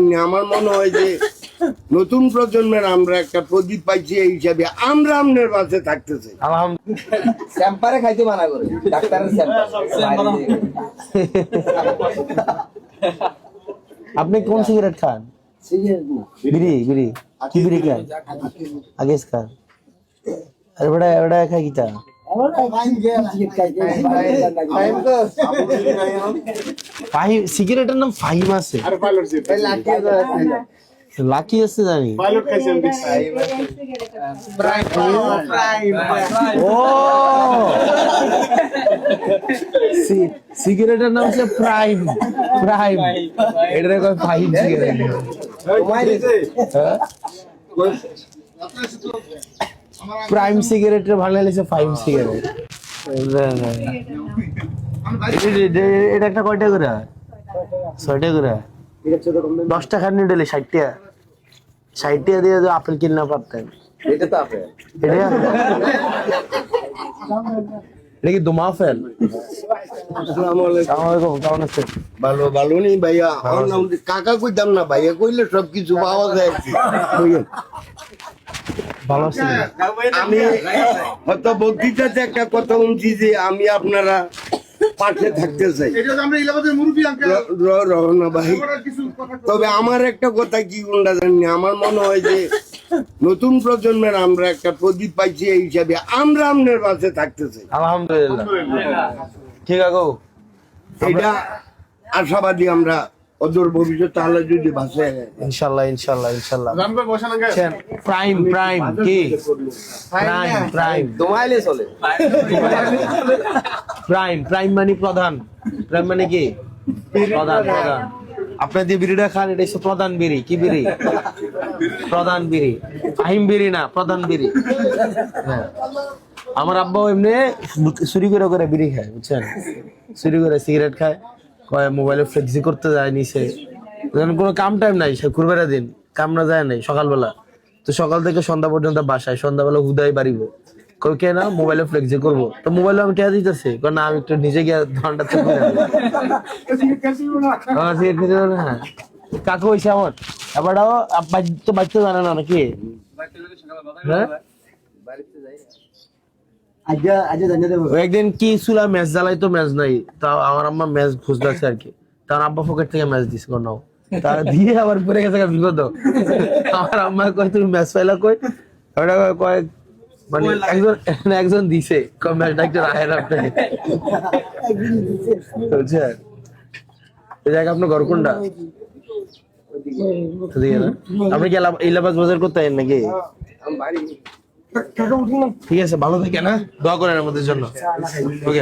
জানি আমার মনে হয় যে নতুন প্রজন্মের আমরা একটা প্রদীপ পাইছি এই হিসাবে। আমরা আমনের বাসে থাকতেছি। স্যাম্পারে খাইতে মানা করে। ডাক্তারের স্যাম্পার। আপনি কোন সিগারেট খান? বিড়ি বিড়ি। কি বিড়ি খান? আগে খান। আরে বড়া বড়া খাই কিতা সিগারেটের নাম ফাহিম আছে। লাকি আছে। জানি। ও! সি- সিগারেটের নাম হচ্ছে প্রাইম প্রাইম এটা কয় ফাহিম সিগারেট হ্যাঁ? প্রাইম সিগারেটের ভালো লাগছে ফাইভ সিগারেট এটা একটা কয়টা করে? ছয়টা করে? দশ টাকা নিডেলে ষাট টাকা ষাট টাকা দিয়ে আপেল কিনা পারতেন। এটা তো আপে এটা? এটা কি দোমা ফেল আসসালামাইকুম কেমন আছেন? ভালো ভালো নেই ভাইয়া। আমার নাম দিয়ে কাকা কইতাম না ভাইয়া কইলে সব কিছু পাওয়া যায়। ভালো আছেন আমি হয়তো বক্তৃতাতে একটা কথা শুনছি যে আমি আপনারা পাশে থাকতে চাই। এটা তো আমরা ইলাহাবাদের মুরব্বী আঙ্কেল। র- র- রহনা ভাই। করার কিছু কথা তবে আমার একটা কথা কি কোনটা জানি আমার মনে হয় যে নতুন প্রজন্মের আমরা একটা প্রদীপ পাইছি এই হিসাবে আমরা আমনের বাসে থাকতে চাই। আলহামদুলিল্লাহ। ঠিক আছে এটা আশাবাদী আমরা অদূর ভবিষ্যৎ তাহলে যদি বাসায় ইনশাল্লাহ ইনশাল্লাহ ইনশাল্লাহ। প্রাইম প্রাইম কি? প্রাইম প্রাইম দোমাইলে চলে। প্রাইম প্রাইম মানে প্রধান। প্রাইম মানে কি? প্রধান প্রধান। আপনার যে বিড়িটা খান এটা হচ্ছে প্রধান বিড়ি। কি বিড়ি? প্রধান বিড়ি। ফাহিম বিড়ি না প্রধান বিড়ি। হ্যাঁ। আমার আব্বাও এমনি চুরি করে করে বিড়ি খায় বুঝছেন? চুরি করে সিগারেট খায়। কয় মোবাইলে ফ্লেক্সি করতে যায় নিচে। কোনো কাম টাইম নাই সে কুরবারের দিন। কাম না যায় নাই সকালবেলা। তো সকাল থেকে সন্ধ্যা পর্যন্ত বাসায় সন্ধ্যাবেলা হুদাই বাড়িব। কই কে না মোবাইলে ফ্লেক্সি করব। তো মোবাইলে আমি টেয়া দিতেছি। কই না আমি একটু নিজে গিয়ে খেতে পারবে না। কাকু হয়েছে আমার। এবারও তো বাচ্চা জানে না নাকি? হ্যাঁ? একদিন কি চুলা ম্যাচ জ্বালাই তো ম্যাচ নাই তাও আমার আম্মা ম্যাচ খুঁজতেছে আর কি। তার আব্বা পকেট থেকে ম্যাচ দিস নাও। তা দিয়ে আবার পরে গেছে বিপদ। আমার আম্মা কয় তুমি ম্যাচ পাইলা কই? ওটা কয়- মানে একজন একজন দিছে। কয় ম্যাচটা একটু রায় আপনি বুঝছেন? এই জায়গা আপনার ঘর কোনটা? আপনি কি এলা- ইলাহাবাদ বাজার করতে নাকি? ঠিক আছে ভালো থেকে না দোয়া করেন আমাদের জন্য। ওকে